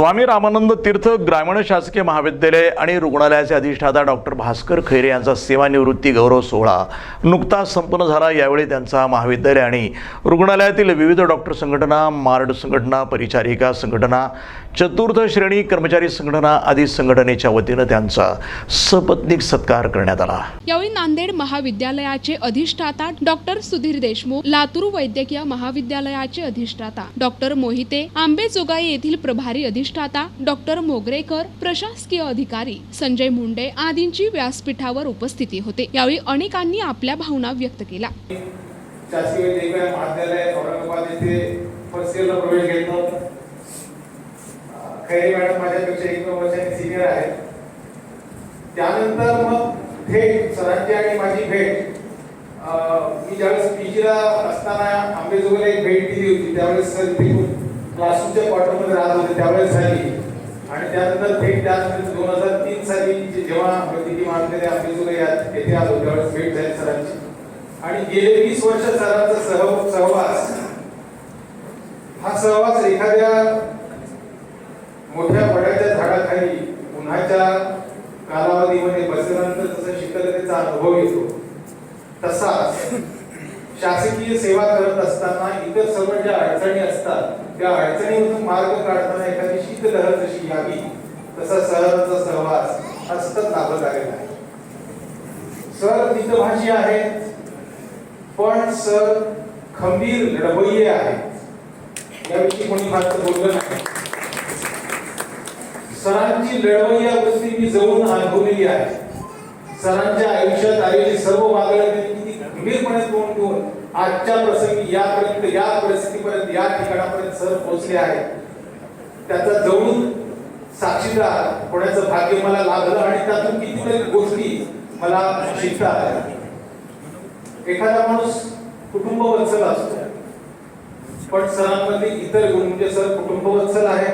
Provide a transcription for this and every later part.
स्वामी रामानंद तीर्थ ग्रामीण शासकीय महाविद्यालय आणि रुग्णालयाचे अधिष्ठाता डॉक्टर भास्कर खैरे यांचा सेवानिवृत्ती गौरव सोहळा नुकताच संपन्न झाला. यावेळी त्यांचा महाविद्यालय आणि रुग्णालयातील विविध डॉक्टर संघटना मार्ड संघटना परिचारिका संघटना चतुर्थ श्रेणी कर्मचारी संघटना आदी संघटनेच्या वतीनं त्यांचा सपत्नीक सत्कार करण्यात आला. यावेळी नांदेड महाविद्यालयाचे अधिष्ठाता डॉक्टर सुधीर देशमुख लातूर वैद्यकीय महाविद्यालयाचे अधिष्ठाता डॉक्टर मोहिते आंबेजोगाई येथील प्रभारी अधिष्ठाता डॉक्टर मोगरेकर प्रशासकीय अधिकारी संजय मुंडे आदींची व्यासपीठावर उपस्थिती होते. यावेळी अनेकांनी आपल्या भावना व्यक्त केल्या. खैरे मॅडम माझ्यापेक्षा एक दोन वर्षांनी सिनियर आहेत. त्यानंतर मग थेट सरांची आणि माझी भेट. मी ज्यावेळेस पीजीला असताना आंबेजोगाईला एक भेट दिली होती त्यावेळेस सर इथे क्लासरूमच्या क्वार्टरमध्ये राहत होते त्यावेळेस झाली. आणि त्यानंतर थेट त्यानंतर दोन हजार तीन साली जेव्हा वैद्यकीय महाविद्यालय आपली या- येथे आलो त्यावेळेस भेट झाली सरांची. आणि गेले वीस वर्ष सरांचा सह सहवास. हा सहवास एखाद्या मोठ्या वड्याच्या झाडाखाली उन्हाच्या कालावधीमध्ये बसल्यानंतर जसं शीतलतेचा अनुभव येतो तसाच शासकीय सेवा करत असताना इतर सर्व ज्या अडचणी असतात त्या अडचणीमधून मार्ग काढताना एखादी शीतलहर जशी यावी तसा सरांचा सहवास हा सतत लाभत आलेला आहे. सर मितभाषी आहेत पण सर खंबीर लढवय्ये आहेत. याविषयी कोणी फारसं बोललं नाही. सरांची लढवय्या वृत्ती मी जवळून अनुभवलेली आहे सरांच्या आयुष्यात आलेली सर्व वागणं किती गंभीरपणे तोंड देऊन आजच्या प्रसंगी यापर्यंत या परिस्थितीपर्यंत या ठिकाणापर्यंत सर पोहोचले आहेत. त्याचा जवळून साक्षीदार होण्याचं भाग्य मला लाभलं आणि त्यातून कितीतरी गोष्टी मला शिकता आल्या. एखादा माणूस कुटुंब वत्सल असतो. पण सरांमध्ये इतर गुण म्हणजे सर कुटुंब वत्सल आहे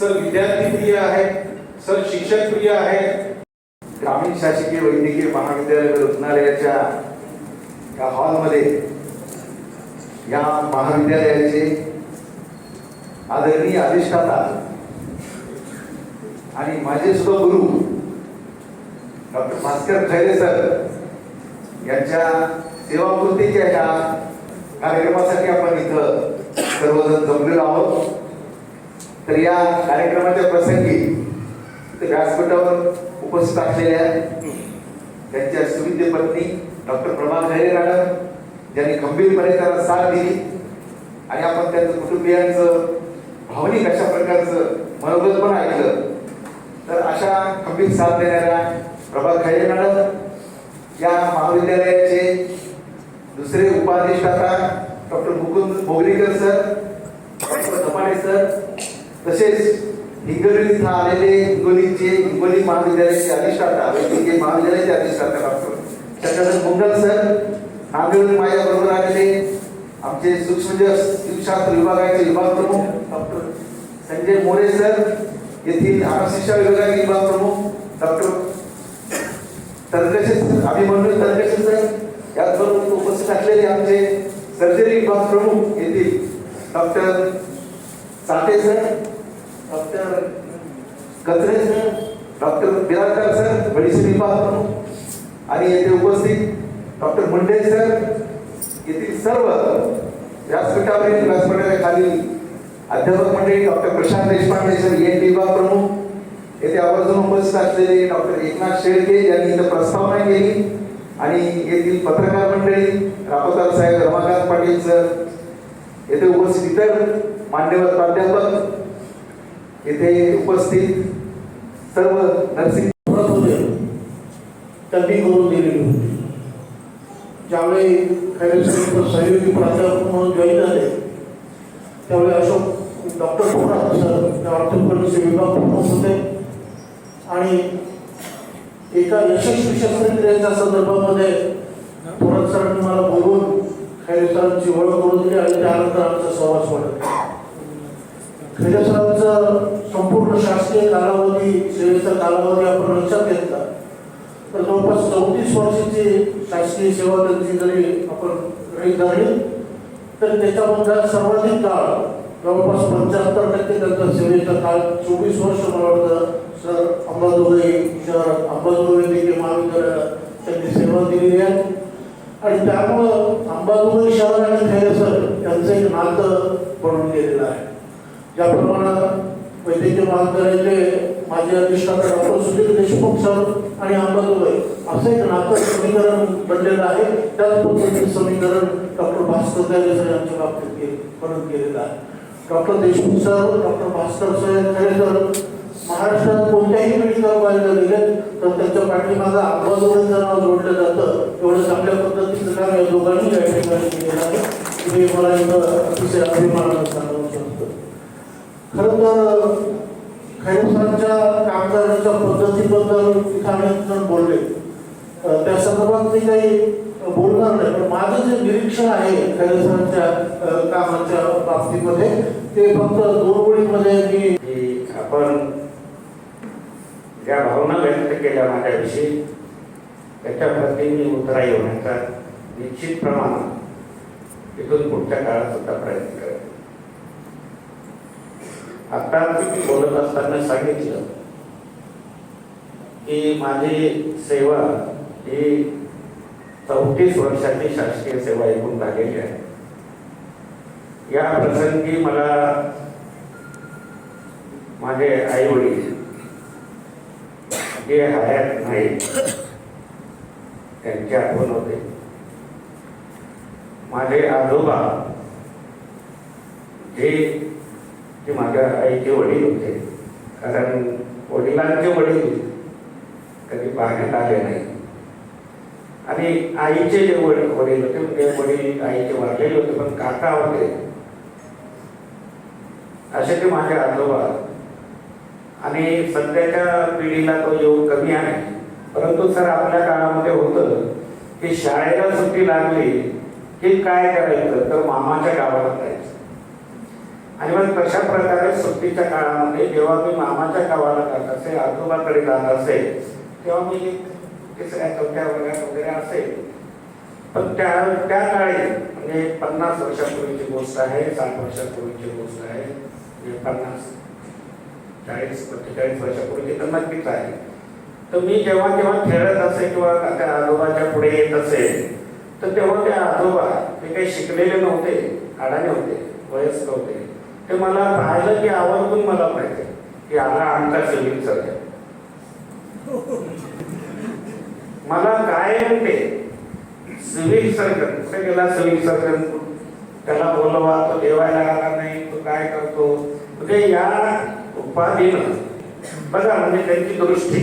सर विद्यार्थी प्रिय आहे सर शिक्षक प्रिय आहे ग्रामीण शासकीय वैद्यकीय महाविद्यालय रुग्णालयाच्या या हॉलमध्ये या महाविद्यालयाचे आदरणीय अधिष्ठाता आणि माझे सुद्धा गुरु डॉक्टर भास्कर खैरे सर यांच्या सेवापूर्तीच्या या कार्यक्रमासाठी आपण इथं सर्वजण जमलेलो आहोत. तर या कार्यक्रमाच्या प्रसंगी व्यासपीठावर उपस्थित असलेल्या त्यांच्या सुविद्य पत्नी डॉक्टर प्रभात खैरे मॅडम ज्यांनी खंबीरपणे त्याला साथ दिली आणि आपण त्यांचं कुटुंबियांचं भावनिक अशा प्रकारचं मनोगत पण ऐकलं तर अशा खंबीर साथ देणाऱ्या प्रभात खैरे मॅडम या महाविद्यालयाचे दुसरे उपाधिष्ठाता doctor Mukund Mogrikar sir doctor sir तसेच हिंगोली इथं आलेले हिंगोलीचे हिंगोली महाविद्यालयाचे अधिष्ठाता वैद्यकीय महाविद्यालयाचे अधिष्ठाता डॉक्टर त्याच्यानंतर मुंगल सर नांदेड माझ्या बरोबर आलेले आमचे सूक्ष्म जीवशास्त्र विभागाचे विभाग प्रमुख डॉक्टर संजय मोरे सर येथील शिक्षा विभागाचे विभाग प्रमुख डॉक्टर तरकशे अभिमन्यू तरकशे सर याचबरोबर उपस्थित असलेले आमचे सर्जरी विभाग प्रमुख येथील doctor Sathe sir doctor Kachare sir doctor Birajdar sir medicine विभाग प्रमुख. आणि येथे उपस्थित डॉक्टर मुंडे सर येथील सर्व व्यासपीठावरील व्यासपीठाच्या खाली अध्यापक मंडळी डॉक्टर प्रशांत देशपांडे सर एन विभाग प्रमुख येथे आवर्जून उपस्थित असलेले डॉक्टर एकनाथ शेळके यांनी इथं प्रस्तावना केली. आणि येथील पत्रकार मंडळी रापतार साहेब रमाकांत पाटील सर येथे उपस्थित इतर मान्यवर प्राध्यापक येथे उपस्थित सर्व नर्सिंग त्यांनी करून दिलेली होती. ज्यावेळी खैर सहयोगी प्राध्यापक म्हणून जॉईन झाले त्यावेळी अशोक डॉक्टर थोरात सर त्या विभाग प्रमुख होते? आणि एका यशस्वी शस्त्रक्रियेच्या संदर्भामध्ये थोरात सरांनी मला बोलवून खैरे सरांची ओळख करून दिली आणि त्यानंतर आमचा सहवास वाढला खैरे सरांचा संपूर्ण शासकीय कालावधी सेवेचा कालावधी आपण लक्षात घेतला तर जवळपास चौतीस वर्षाची शासकीय सेवा त्यांची जरी आपण गृहीत धरली तर त्याच्यामध्ये सर्वाधिक काळ जवळपास पंच्याहत्तर टक्के त्यांचा सेवेचा काळ चोवीस वर्ष मला वाटतं सर अंबाजोगाई शहरात अंबाजोगाई देखील महाविद्यालयात त्यांनी सेवा दिलेली आहे. आणि त्यामुळं अंबाजोगाई शहर आणि खैरे सर यांचं एक नातं बनून गेलेलं आहे. ज्याप्रमाणे वैद्यकीय महाविद्यालयाचे माझे अधिष्ठाता डॉक्टर सुधीर देशमुख सर आणि अंबाजोगाई असं एक नातं समीकरण बनलेलं आहे. त्याच पद्धतीचं समीकरण डॉक्टर भास्कर खैरे सर यांच्या बाबतीत के- बनून केलेलं आहे. Doctor Deshmukh sir doctor Bhaskar sir Khaire sir महाराष्ट्रात कोणत्याही मेडिकल कॉलेजला गेले तर त्यांच्या पाठीमागं अंबाजोगाईचं नाव जोडलं जातं एवढं चांगल्या पद्धतीचं काम या दोघांनी या ठिकाणी केलेलं आहे. हे मला इथं अतिशय अभिमानानं सांगावं शकतं. खरं तर खैरसांच्या काम करण्याच्या पद्धतीबद्दल इथं बोलले. त्या संदर्भात मी काही बोलणार नाही पण माझं जे निरीक्षण आहे खैरसांच्या कामाच्या बाबतीमध्ये ते फक्त दोन मी की आपण ज्या भावना व्यक्त केल्या माझ्याविषयी त्याच्याप्रती मी उतरा येण्याचा निश्चित प्रमाणात इथून पुढच्या काळात सुद्धा प्रयत्न करेन. आता बोलत असताना सांगितलं की माझी सेवा ही चौतीस वर्षाची शासकीय सेवा एकूण झालेली आहे. या प्रसंगी मला माझे आई वडील जे हयात नाही त्यांची आठवण होते. माझे आजोबा जे ते माझ्या आईचे वडील होते. कारण वडिलांचे वडील कधी पाहण्यात आले नाही. आणि आईचे जे वडील वडील होते म्हणजे वडील आईचे वाढलेले होते पण काका होते. असे ते माझे आजोबा. आणि सध्याच्या पिढीला तो योग कमी आहे. परंतु सर आपल्या काळामध्ये होतं की शाळेला सुट्टी लागली की काय करायचं? तर मामाच्या गावाला जायचं. आणि मग तशा प्रकारे सुट्टीच्या काळामध्ये जेव्हा मी मामाच्या गावाला जात असे आजोबाकडे जात असे तेव्हा मी तिसऱ्या चौथ्या वर्गात वगैरे असेल. पण त्या त्या काळी म्हणजे पन्नास वर्षापूर्वीची गोष्ट आहे साठ वर्षापूर्वीची गोष्ट आहे म्हणजे पन्नास चाळीस पंचेचाळीस वर्षापूर्वीची तर नक्कीच आहे. तर मी जेव्हा जेव्हा खेळत असे किंवा त्या आजोबाच्या पुढे येत असेल तर तेव्हा ते आजोबा ते काही शिकलेले नव्हते अडाणे होते वयस्क होते. ते मला पाहिलं की आवर्जून मला पाहिजे की आला आमचा सिव्हिल सर्जन मला काय ते सिव्हिल सर्जन. कुठे गेला सिव्हिल सर्जन? त्याला बोलवा तो देवायला आला नाही तो काय करतो? म्हणजे या उपाधीनं? बघा म्हणजे त्यांची दृष्टी.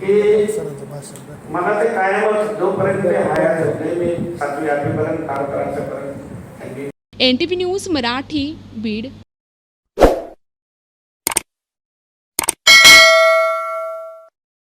की मला ते कायमच जोपर्यंत ते हयात होते मी सातवी आठवीपर्यंत काम त्रासापर्यंत N T V news Marathi Beed.